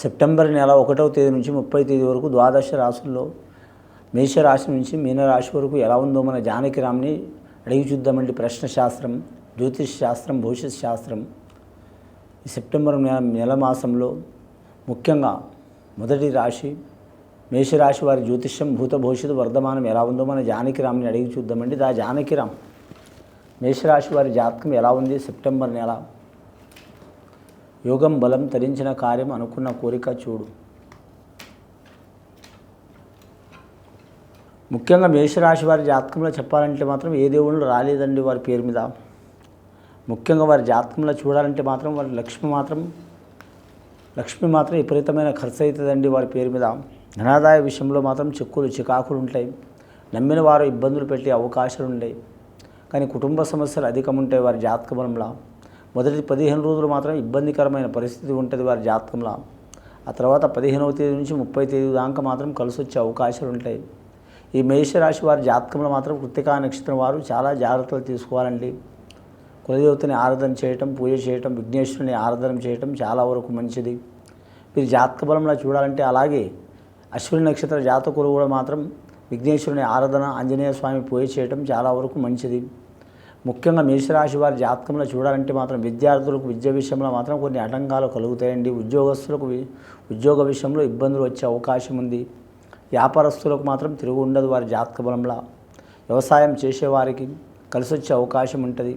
September నెల ఒకటవ తేదీ నుంచి ముప్పై తేదీ వరకు ద్వాదశ రాశుల్లో మేషరాశి నుంచి మీనరాశి వరకు ఎలా ఉందో మన జానకిరామ్ని అడిగి చూద్దామండి. ప్రశ్న శాస్త్రం జ్యోతిష్ శాస్త్రం భవిష్యత్ శాస్త్రం ఈ సెప్టెంబర్ నెల నెల మాసంలో ముఖ్యంగా మొదటి రాశి మేషరాశి వారి జ్యోతిష్యం భూత భవిష్యత్తు వర్ధమానం ఎలా ఉందో మన జానకిరామ్ని అడిగి చూద్దామండి. దా జానకిరామ్ మేషరాశి వారి జాతకం ఎలా ఉంది? సెప్టెంబర్ నెల యోగం బలం తరించిన కార్యం అనుకున్న కోరిక చూడు. ముఖ్యంగా మేషరాశి వారి జాతకంలో చెప్పాలంటే మాత్రం ఏ దేవుళ్ళు రాలేదండి వారి పేరు మీద. ముఖ్యంగా వారి జాతకంలో చూడాలంటే మాత్రం వారి లక్ష్మి మాత్రం లక్ష్మి మాత్రం విపరీతమైన ఖర్చు అవుతుందండి వారి పేరు మీద. ధనాదాయ విషయంలో మాత్రం చిక్కులు చికాకులు ఉంటాయి. నమ్మిన వారు ఇబ్బందులు పెట్టే అవకాశాలు ఉంటాయి. కానీ కుటుంబ సమస్యలు అధికం ఉంటాయి వారి జాతక బలంలో. మొదటి పదిహేను రోజులు మాత్రం ఇబ్బందికరమైన పరిస్థితి ఉంటుంది వారి జాతకంలో. ఆ తర్వాత పదిహేనవ తేదీ నుంచి ముప్పై తేదీ దాకా మాత్రం కలిసి వచ్చే అవకాశాలు ఉంటాయి. ఈ మేషరాశి వారి జాతకంలో మాత్రం కృతికా నక్షత్రం వారు చాలా జాగ్రత్తలు తీసుకోవాలండి. కులదేవతని ఆరాధన చేయటం పూజ చేయటం విఘ్నేశ్వరుని ఆరాధన చేయటం చాలా వరకు మంచిది. మీరు జాతక బలంలో చూడాలంటే అలాగే అశ్విని నక్షత్ర జాతకులు కూడా మాత్రం విఘ్నేశ్వరుని ఆరాధన ఆంజనేయ స్వామి పూజ చేయటం చాలా వరకు మంచిది. ముఖ్యంగా మేషరాశి వారి జాతకంలో చూడాలంటే మాత్రం విద్యార్థులకు విద్య విషయంలో మాత్రం కొన్ని ఆటంకాలు కలుగుతాయండి. ఉద్యోగస్తులకు ఉద్యోగ విషయంలో ఇబ్బందులు వచ్చే అవకాశం ఉంది. వ్యాపారస్తులకు మాత్రం తిరుగు ఉండదు వారి జాతక బలంలో. వ్యవసాయం చేసేవారికి కలిసి వచ్చే అవకాశం ఉంటుంది.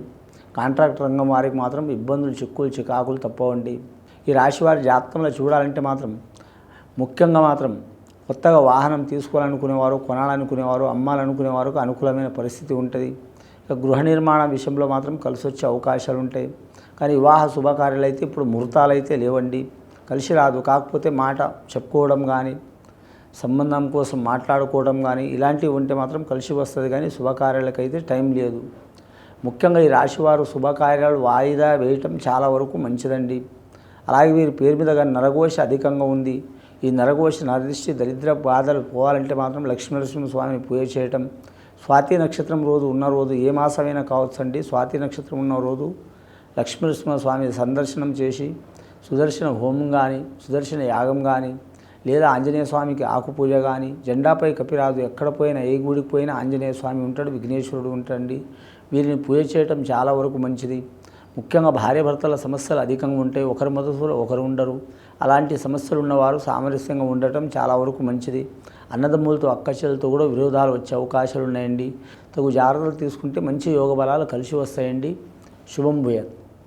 కాంట్రాక్ట్ రంగం వారికి మాత్రం ఇబ్బందులు చిక్కులు చికాకులు తప్పవండి. ఈ రాశి వారి జాతకంలో చూడాలంటే మాత్రం ముఖ్యంగా మాత్రం కొత్తగా వాహనం తీసుకోవాలనుకునేవారు కొనాలనుకునేవారు అమ్మాలనుకునేవారు అనుకూలమైన పరిస్థితి ఉంటుంది. గృహ నిర్మాణ విషయంలో మాత్రం కలిసి వచ్చే అవకాశాలు ఉంటాయి కానీ వివాహ శుభకార్యాలు అయితే ఇప్పుడు ముహూర్తాలు అయితే లేవండి. కలిసి రాదు. కాకపోతే మాట చెప్పుకోవడం కానీ సంబంధం కోసం మాట్లాడుకోవడం కానీ ఇలాంటివి ఉంటే మాత్రం కలిసి వస్తుంది కానీ శుభకార్యాలకైతే టైం లేదు. ముఖ్యంగా ఈ రాశివారు శుభకార్యాలు వాయిదా వేయటం చాలా వరకు మంచిదండి. అలాగే వీరి పేరు మీద కానీ నరఘోష అధికంగా ఉంది. ఈ నరఘోష నరదిష్టి దరిద్ర బాధలు పోవాలంటే మాత్రం లక్ష్మీనరసింహ స్వామిని పూజ చేయటం స్వాతి నక్షత్రం రోజు ఉన్న రోజు ఏ మాసమైనా కావచ్చు అండి స్వాతి నక్షత్రం ఉన్న రోజు లక్ష్మీనరసింహ స్వామి సందర్శనం చేసి సుదర్శన హోమం కానీ సుదర్శన యాగం కానీ లేదా ఆంజనేయ స్వామికి ఆకుపూజ కానీ జెండాపై కపిరాజు ఎక్కడ పోయినా ఏ గుడికి పోయినా ఆంజనేయ స్వామి ఉంటాడు విఘ్నేశ్వరుడు ఉంటాడండి. వీరిని పూజ చేయటం చాలా వరకు మంచిది. ముఖ్యంగా భార్యాభర్తల సమస్యలు అధికంగా ఉంటాయి. ఒకరి మొదలు ఒకరు ఉండరు. అలాంటి సమస్యలు ఉన్నవారు సామరస్యంగా ఉండటం చాలా వరకు మంచిది. అన్నదమ్ములతో అక్కచెలతో కూడా విరోధాలు వచ్చే అవకాశాలు ఉన్నాయండి తగు జాగ్రత్తలు తీసుకుంటే మంచి యోగ బలాలు కలిసి వస్తాయండి. శుభం భూయత్.